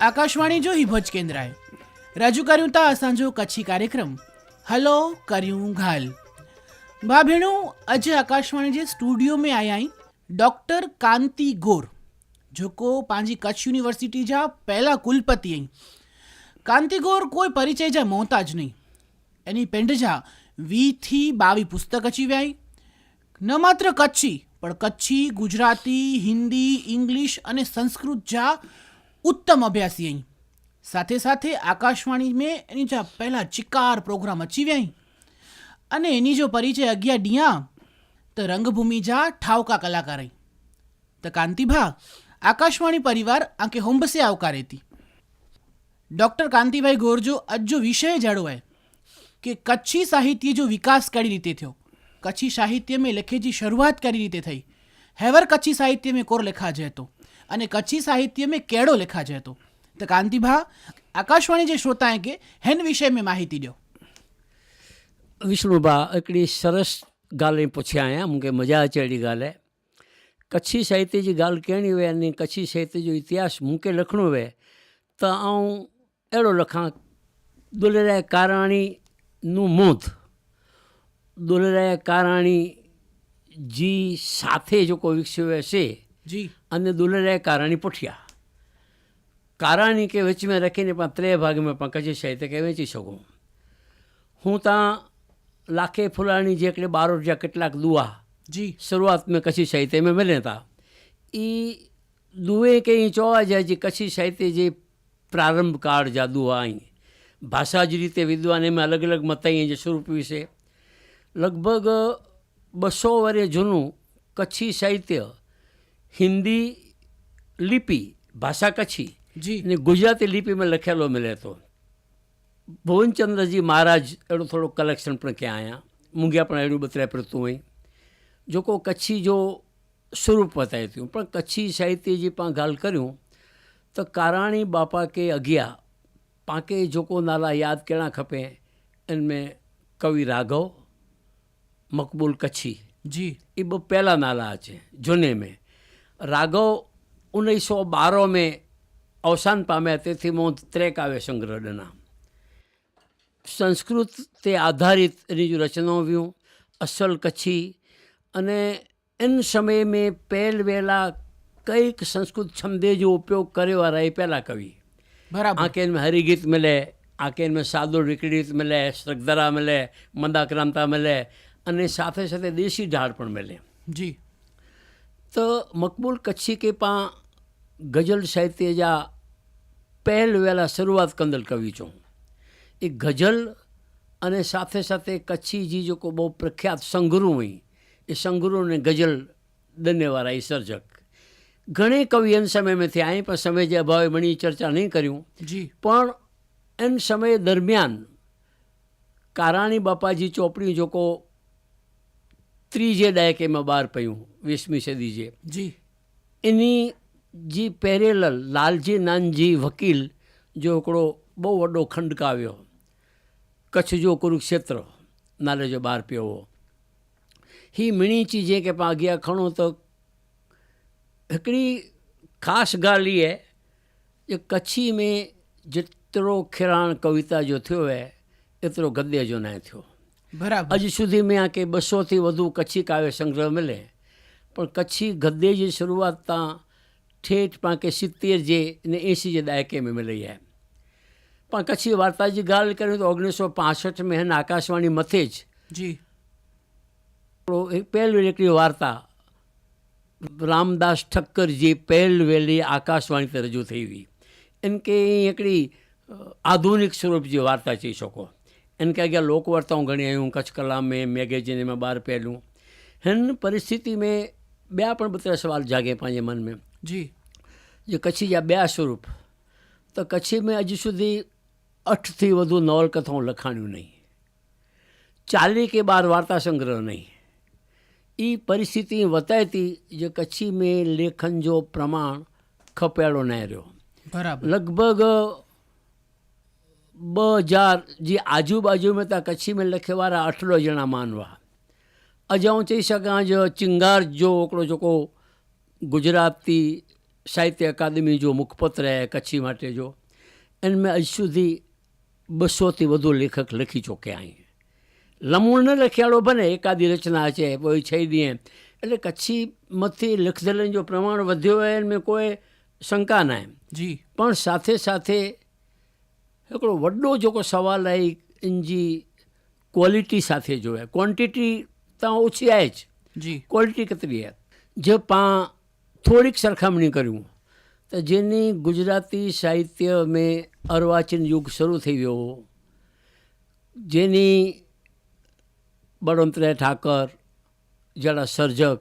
આકાશવાણી જો હિભજ કેન્દ્રાએ રજૂ કર્યું તા અસાંજો કચ્છી કાર્યક્રમ. હલો કર્યું ઘાલ. ભા ભેણું, આજે આકાશવાણી જે સ્ટુડિયો મેં આયા आई ડૉक्टर કાંતિ ગોર. જોકો પાંજી કચ્છ યુનિવર્સિટી જા પહેલા કુલપતિ અહીં કાંતિ ગોર કોઈ પરિચય જા મોહતાજ નહીં. એની પેન્ટ જા વીથી બાવી પુસ્તક અચી વ્યાય ન માત્ર કચ્છી, પણ કચ્છી, ગુજરાતી, હિન્દી, ઇંગ્લિશ અને સંસ્કૃત જા ઉત્તમ અભ્યાસી અહીં. સાથે સાથે આકાશવાણી મેં એની જા પહેલાં ચિકાર પ્રોગ્રામ અચી વ્યાય અને એની જો પરિચય અગિયાર ડિયા, તો રંગભૂમિ જા ઠાવકા કલાકાર અહીં. તો કાંતિભા, આકાશવાણી પરિવાર આંકે હોંબસે આવકાર હતી ડૉક્ટર કાંતિભાઈ ગોરજો અજો વિષય જાળવાય કે કચ્છી સાહિત્ય જો વિકાસ કઈ રીતે થયો. કચ્છી સાહિત્ય મેં લખેજી શરૂઆત કઈ રીતે થઈ. હેવર કચ્છી સાહિત્ય મેં કોર લેખા જતો અને कच्छी साहित्य में कहिड़ो लिखा जाए तो त कांति भा आकाशवाणी जे श्रोता खे हिन विषय में माहिती ॾियो विष्णु भा हिकिड़ी सरस ॻाल्हि पुछिया आहियां मूंखे मज़ा अचे अहिड़ी ॻाल्हि आहे कच्छी साहित्य जी ॻाल्हि कहिड़ी हुई अने कच्छी साहित्य जो इतिहास मूंखे लिखिणो हुए त आउं अहिड़ो लिखां दुलराय काराणी નું મોત દોલરાય કારાણી જી સાથે જો કોઈ વિકસ્યો હશે જી. અને દુલરાય કારાની પોઠિયા. કારાની કે વેચમાં રાખીને પણ ત્રે ભાગમાં પણ કચ્છી સાહિત્ય કે વેચી શકું. હું ત્યાં લાખે ફુલાણી જે એટલે બાર રૂપિયા કેટલાક દુઆ જી. શરૂઆત મેં કચ્છી સાહિત્ય મેં મળ્યા હતા એ દુએ કે એ ચોવા જાય જે કચ્છી સાહિત્ય જે પ્રારંભ કાળ જા દુઆ અહીં ભાષા જ રીતે વિદ્વાન એમાં અલગ અલગ મતાઈ જે સ્વરૂપ વિશે. લગભગ બસો વર્ષ જૂનું કચ્છી સાહિત્ય હિન્દી લિપિ ભાષા કચ્છી જી. ને ગુજરાતી લિપિમાં લખેલો મળે હતો ભુવનચંદ્રજી મહારાજ એનું થોડું કલેક્શન પણ ક્યાં આવ્યા મૂંગ્યા પણ એનું બતરા પડતું હોય. જો કો કચ્છી જો સ્વરૂપ બતાવી હતું પણ કચ્છી સાહિત્ય જે પણ ગાલ કર્યું. તો કારાણી બાપા કે અગિયા પાંકે જોકો નાલા યાદ કેણા ખપે એનમે કવિ રાઘવ મકબૂલ કચ્છી. જી. એ બહુ પહેલાં નાલા છે જૂને મેં. રાઘવ ઓગણીસો બારો મેં અવસાન પામ્યા તેથી હું ત્રે કાવ્ય સંગ્રહ ॾिना સંસ્કૃત તે આધારિત એની જો રચનાઓ વ્યું અસલ કચ્છી અને इन समय में પહેલ વહેલા કંઈક સંસ્કૃત છંદે जो ઉપયોગ કર્યો વાળા એ પહેલા કવિ બરાબર आके इनमें हरिगीत मिले आके इनमें सादो विकड़ीत मिले श्रगधरा मिले મંદાક્રાંતા મિલે અને સાથે સાથે દેશી ઢાળ પણ મિલે જી તો મકબૂલ કચ્છી કે પા ગઝલ સાહિત્ય જા પહેલ વહેલા શરૂઆત કંદલ કવિ છું. એ ગઝલ અને સાથે સાથે કચ્છી કચ્છીજી જોકો બહુ પ્રખ્યાત સંઘરૂ હોય એ સંઘરૂ અને ગઝલ બંનેવાળા એ સર્જક. ઘણી કવિ એન સમય મેં થયા અહીં પણ સમય જે અભાવે મણી ચર્ચા નહીં કર્યું. જી. પણ એન સમય દરમિયાન કારાણી બાપાજી ચોપડી જોકો ત્રીજે દાયકેમાં બહાર પડ્યું વીસમી સદી જે. જી એની જે પેરેલ લાલજી નાનજી વકીલ જો એકડો બહુ વડો ખંડક આવ્યો કચ્છ જો કુરુક્ષેત્ર નાલે જો બહાર પીવો. હી મીણી ચીજે કે પાગ્યા ખણો તો हिकिड़ी ख़ासि ॻाल्हि इहा जो कच्छी में जेतिरो खिलाण कविता जो थियो आहे एतिरो गद्य जो न थियो બરાબર. હજી સુધી મેં આ કે બસોથી વધુ કચ્છી કાવ્ય સંગ્રહ મળે પણ કચ્છી ગદ્દે જે શરૂઆત ત્યાં ઠેઠ પાંકે સિત્તેર જે ને એંસી જે દાયકે મેં મળી હે પણ કચ્છી વાર્તાજી ગાલ કરી તો ઓગણીસો પાસઠમાં એને આકાશવાણી મથે જ જી. પહેલી એકલી વાર્તા રામદાસ ઠક્કરજી પહેલ વેલી આકાશવાણી રજૂ થઈ એમ કે એકડી આધુનિક સ્વરૂપ જે વાર્તા કહી શકો. એને क्या क्या लोक वार्ताऊं घणी आहियूं कच्छ कला में मैगज़ीन में ॿार पियल हूं हिन परिस्थिति में ॿिया पिणु ॿ टे सुवाल जाॻे पंहिंजे मन में जी जे कच्छ जा ॿिया स्वरूप त कच्छ में अॼु સુધી अठि वधू नॉवलकथाऊं लखाणियूं नहीं चालीह के ॿार वार्ता संग्रह नहीं ई परिस्थिति वताए थी जे कच्छी में लेखन जो प्रमाण खपियड़ो न रहियो बराबरि लॻभॻि ॿ हज़ार जी आजूबाजू में त कच्छी में लिखे वारा अठ ॾह ॼणा मानवा अॼु आउं चई सघां जो चिंगार जो हिकिड़ो जेको गुजराती સાહિત્ય અકાદમી જો મુખપત્ર હે કચ્છી માટે જો એને મેં હજ સુધી બસોથી વધુ લેખક લખી ચૂક્યા અહીં લમૂણ ન લખ્યાળો બને એકાદી રચના છે કોઈ છે દઈએ એટલે કચ્છીમાંથી લખેલું જો પ્રમાણ વધ્યો હોય એને મેં કોઈ શંકા ના એમ જી પણ સાથે સાથે हिकिड़ो वॾो जेको सुवालु आहे इन जी क्वालिटी साथे जो आहे क्वांटिटी तव्हां ओछी જી. ક્વોલિટી क्वालिटी केतिरी જે પાં થોડીક સરખામણી કર્યું. તો જેની ગુજરાતી સાહિત્ય મેં અર્વાચીન યુગ શરૂ થઈ ગયો. જેની બળવંતરાય ઠાકર જરા સર્જક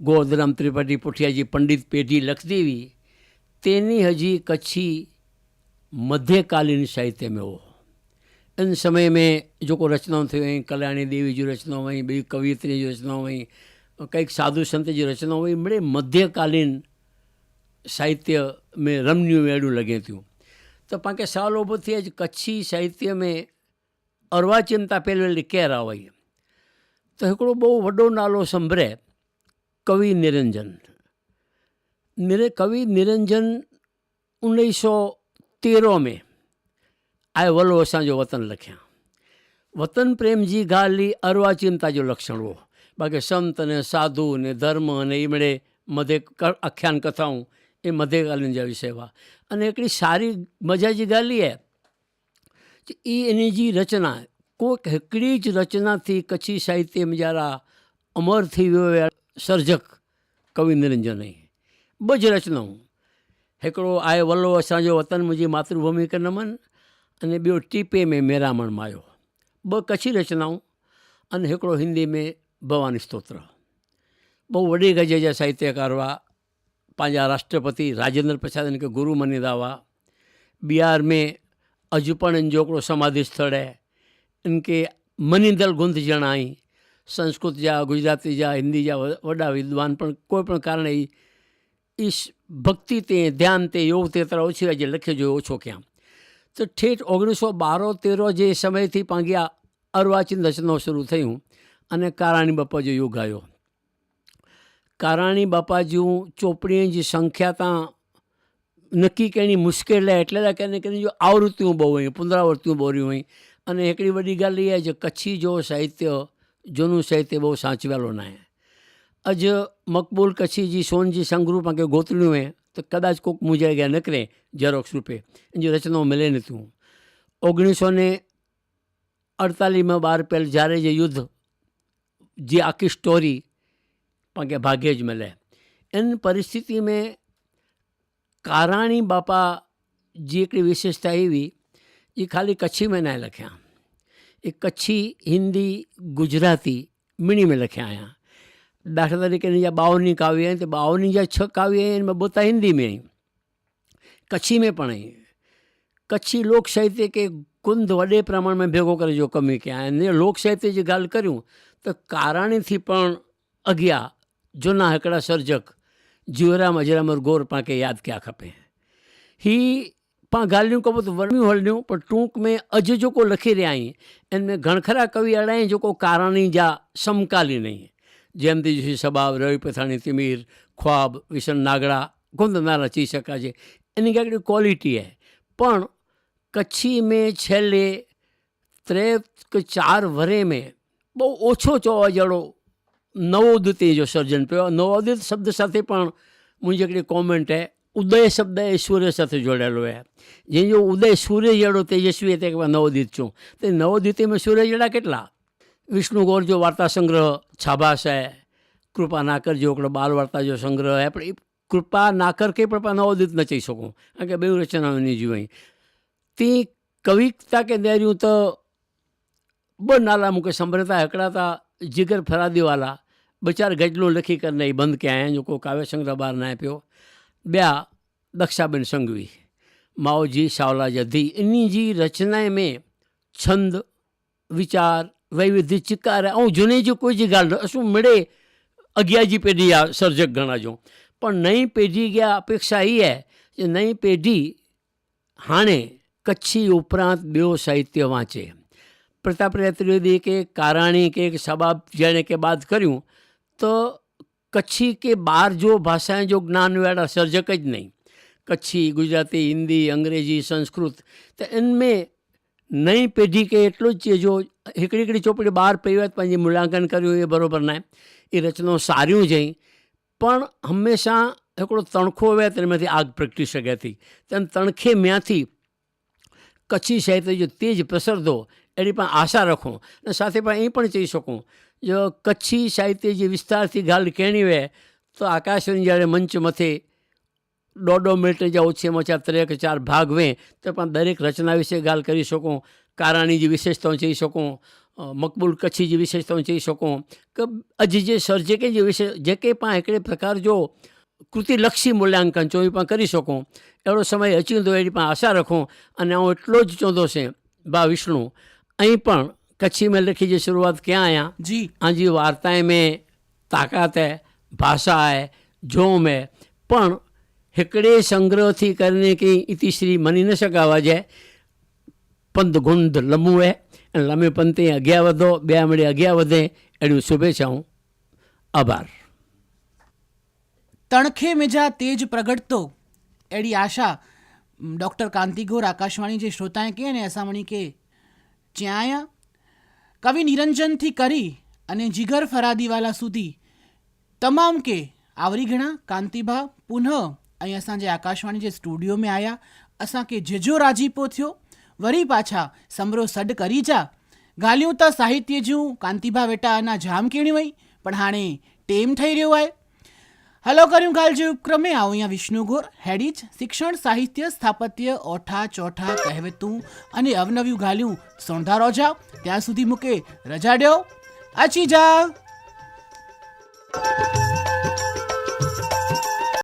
ગોવર્ધરામ ત્રિપાઠી પુઠિયાજી પંડિત પેઢી લખદેવી તેની હજી કચ્છી मध्यकालीन साहित्य में हो इन समय में जेको रचनाऊं थियूं आहिनि कल्याणी देवी जूं रचनाऊं आहिनि ॿी कवियत्री जूं रचनाऊं आहिनि कंहिं साधु संत जी रचनाऊं आहिनि मिड़े मध्यकालीन साहित्य में रमनियूं अहिड़ियूं लॻे थियूं त पाण खे सवाल ऊभो थिए अॼु कच्छी साहित्य में अर्वाचीन तां पहिरियों केरु आहे वई त हिकिड़ो ॿियो वॾो नालो संभरे कवि निरंजन निर कवि निरंजन उणिवीह सौ तेरहं में आयो वलो असांजो वतन लखिया वतन प्रेम जी ॻाल्हि ई अर्वाचीनता जो लक्षण हो बाक़ी संत ने साधु ने धर्म ने ई मिड़े मधे क आख्यान कथाऊं એ મધ્યકાલીન जा विषय हुआ અને हिकिड़ी सारी मज़ा जी ॻाल्हि इहा आहे कि ई इन जी रचना कोई हिकिड़ी ज रचना थी कच्छी साहित्य में जरा अमर थी वियो आहे सर्जक कवि निरंजन ई ॿ ज रचनाऊं हिकिड़ो आहे वलो असांजो वतन मुंहिंजी मातृभूमि खे नमन अने ॿियो टीपे में मेरामण मायो ॿ कच्छी रचनाऊं अने हिकिड़ो हिंदी में भवानी स्तोत्र ॿ वॾे गज जा साहित्यकार हुआ पंहिंजा राष्ट्रपति राजेंद्र प्रसाद हिन खे गुरू मञींदा हुआ बिहार में अजपणनि जो हिकिड़ो समाधि स्थल आहे इनखे मञींदड़ गुंद ॼणाई संस्कृत जा गुजराती जा हिंदी जा वॾा विद्वान पिणु कोई पिणु कारण ई ઈશ ભક્તિ તે, ધ્યાન તે, યોગ તે તરા ઓછી જે લખ્યો જોયો ઓછો ક્યાં તો ઠેઠ ઓગણીસો બારો તેરો જે સમયથી પાંગ્યા અર્વાચીન રચનાઓ શરૂ થયું અને કારાણી બાપાજી યોગ આવ્યો કારાણી બાપાજી ચોપડીની જે સંખ્યા ત્યાં નક્કી કરણી મુશ્કેલ રહે એટલે કે એને કરીને જો આવૃત્તિઓ બહુ હોય, પુનરાવૃત્તિઓ બહુ રહી હોય અને એકડી વડી ગાલી જે કચ્છી જો સાહિત્ય, જૂનું સાહિત્ય બહુ સાચવેલો ના અજ મકબૂલ કચ્છીજી સોનજી, સંગરૂપમાં કે ગોતણુએ તો કદાચ કોક મુંજાઈ ગયા, નકરે ઝેરોક્ષ રૂપે. એની રચનાઓ મળે નહોતું ઓગણીસો ને અડતાલીસમાં બાર પહેલ જ્યારે જે યુદ્ધ, જે આખી સ્ટોરી પણ કે ભાગ્યે જ મળે એની પરિસ્થિતિ મેં કારાણી બાપા જે એકડી વિશેષતા એવી એ ખાલી કચ્છીમાં ના લખ્યા. એ કચ્છી, હિન્દી, ગુજરાતી મિણીમાં લખ્યા અહીંયા आहियां दाख़िला तरीक़े हिन जा ॿावनी काव्य आहिनि त ॿावनी जा छह काव्य आहिनि ॿ ॿ त हिंदी में आहिनि कच्छी में पण आहिनि कच्छी लोक साहित्य खे कुंद वॾे प्रमाण में भेगो करे जो कमु कया आहिनि लोक साहित्य जी ॻाल्हि करियूं त काराणी थी पण अॻियां जूना हिकिड़ा सर्जक जीवराम अजरामर गौर पाण खे यादि कया खपे ही पाण ॻाल्हियूं कबो त वॾियूं हलंदियूं पर टूंक में अॼु जेको लिखी रहिया आहियूं इन में घणखरा कवि अहिड़ा आहिनि जेको काराणी जा समकालीन आहिनि જયંતિજી સબાબ રવિ પથાણી, તિમીર, ખ્વાબ, વિશન નાગડા ગુંદના રચી શકા છે. એની કાંઈ ક્વોલિટી હે. પણ કચ્છી મેં છેલ્લે ત્રે કે ચાર વરે મેં બહુ ઓછો ચોવાજડો નવોદિત જો સર્જન પયો નવોદિત શબ્દ સાથે પણ મુંहिंजे કોમેન્ટ कॉमेंट ઉદય શબ્દ એ સૂર્ય સાથે જોડાયેલો છે જેનો ઉદય સૂર્ય જડો તેજસ્વી તે નવોદિત છું. તે નવોદિતિમાં સૂર્યજડા કેટલા? વિષ્ણુ ગોરજો વાર્તા સંગ્રહ શાબાશ હે. કૃપા ના કરજો એકડો બાલ વાર્તા જો સંગ્રહ હે. પણ એ કૃપા ના કર કે પણ નવોદિત ન ચઈ શકું. કારણ કે બે રચનાઓની જોઈ તે કવિતા કે દેર્યું તો બનાલા મૂકે સંભળતા, હકડાતા, જીગર ફરાદીવાલા. બચાર ગજલું લખી કરીને એ બંધ ક્યાં જો કોઈ કાવ્ય સંગ્રહ બહાર ના આપ્યો. બે દક્ષાબેન સંઘવી માઓજી સાવલા જધી. એની જે રચનાએ મેં છંદ, વિચાર વૈવિધ્યચિકાર ऐं झूने जी कोई जी ॻाल्हि न असूं मिड़े अॻियां जी पीढ़ी आहे सर्जक गण जो पर नई पीढ़ी खे अपेक्षा इहा आहे की नई पीढ़ी हाणे कच्छी उपरांत ॿियो साहित्य वांचे प्रताप त्रिवेदी के काराणी के सबाब जैने के बाद करूँ तो कच्छी के बाहर जो भाषाएं जो ज्ञान वाला सर्जक ज नहीं कच्छी गुजराती हिंदी अंग्रेजी संस्कृत तो इनमें નહીં પેઢી કે એટલું જ છે, જો એકડી એકડી ચોપડી બહાર પૈવત પણ જે મૂલ્યાંકન કર્યું એ બરાબર ના એ રચનાઓ સાર્યું જઈ પણ હંમેશા એકડો તણખો હોય તેમાંથી આગ પ્રગટી શકે હતી તેમ તણખે મ્યાંથી કચ્છી સાહિત્ય જો તેજ પ્રસર દો એની પણ આશા રાખો. અને સાથે પણ એ પણ કહી શકું, જો કચ્છી સાહિત્ય જે વિસ્તારથી ગાલ કેણી હોય, તો આકાશવાણી જ્યારે મંચ મથે દોઢ દોઢ મિનિટની જ્યાં ઓછામાં ઓછા ત્રેક ચાર ભાગ વેં તો પણ દરેક રચના વિશે ગાલ કરી શકું કારાણી જે વિશેષતાઓ જઈ શકું મકબૂલ કચ્છી જે વિશેષતાઓ જઈ શકું કે હજી જે સર્જકે જે વિશે જે કંઈ પણ એકડે પ્રકાર જો કૃતિલક્ષી મૂલ્યાંકન જો એ પણ કરી શકું. એવડો સમય અચીંદો એની પણ આશા રાખું અને હું એટલો જ ચોંધો છે બા વિષ્ણુ અહીં પણ કચ્છી મેં લખી જે શરૂઆત ક્યાં આયા? જી. આજી વાર્તાએ મેં તાકાત હૈ ભાષા હૈ જોમ હૈ પણ हिकिड़े संग्रह थी करने की इतिश्री मञी न सघावा जे पंधु गुंद लम्हूं ऐं लम्हे पंध ताईं अॻियां वधो ॿिया मिड़े अॻियां वधे अहिड़ियूं शुभेच्छाऊं आभार तणखे मिजा तेज प्रगटतो अहिड़ी आशा डॉक्टर कांतिगोर आकाशवाणी जे श्रोताएं खे अने असां वणी खे चियाया કવિ નિરંજનથી કરી અને જીગર ફરાદીવાલા સુધી તમામ કે આવરી ઘણા કાંતિભા પુનઃ ऐं असांजे आकाशवाणी जे स्टूडियो में आया असांखे झिझो राजीपो थियो वरी पाछा समरो सॾु करी जा ॻाल्हियूं त साहित्य जूं कांतीभा वेटा अञा जाम कहिड़ियूं आहिनि पर हाणे टेम ठही रहियो आहे हलो करियूं ॻाल्हि जे उपक्रम में आऊं आहियां विष्णु गुर हेडीज शिक्षण साहित्य स्थापत्य ओठा चौठा कहवतूं अने अवनवियूं ॻाल्हियूं सुणंदा रहिजा ત્યાં સુધી મૂકે રજા ડિયો અચી જા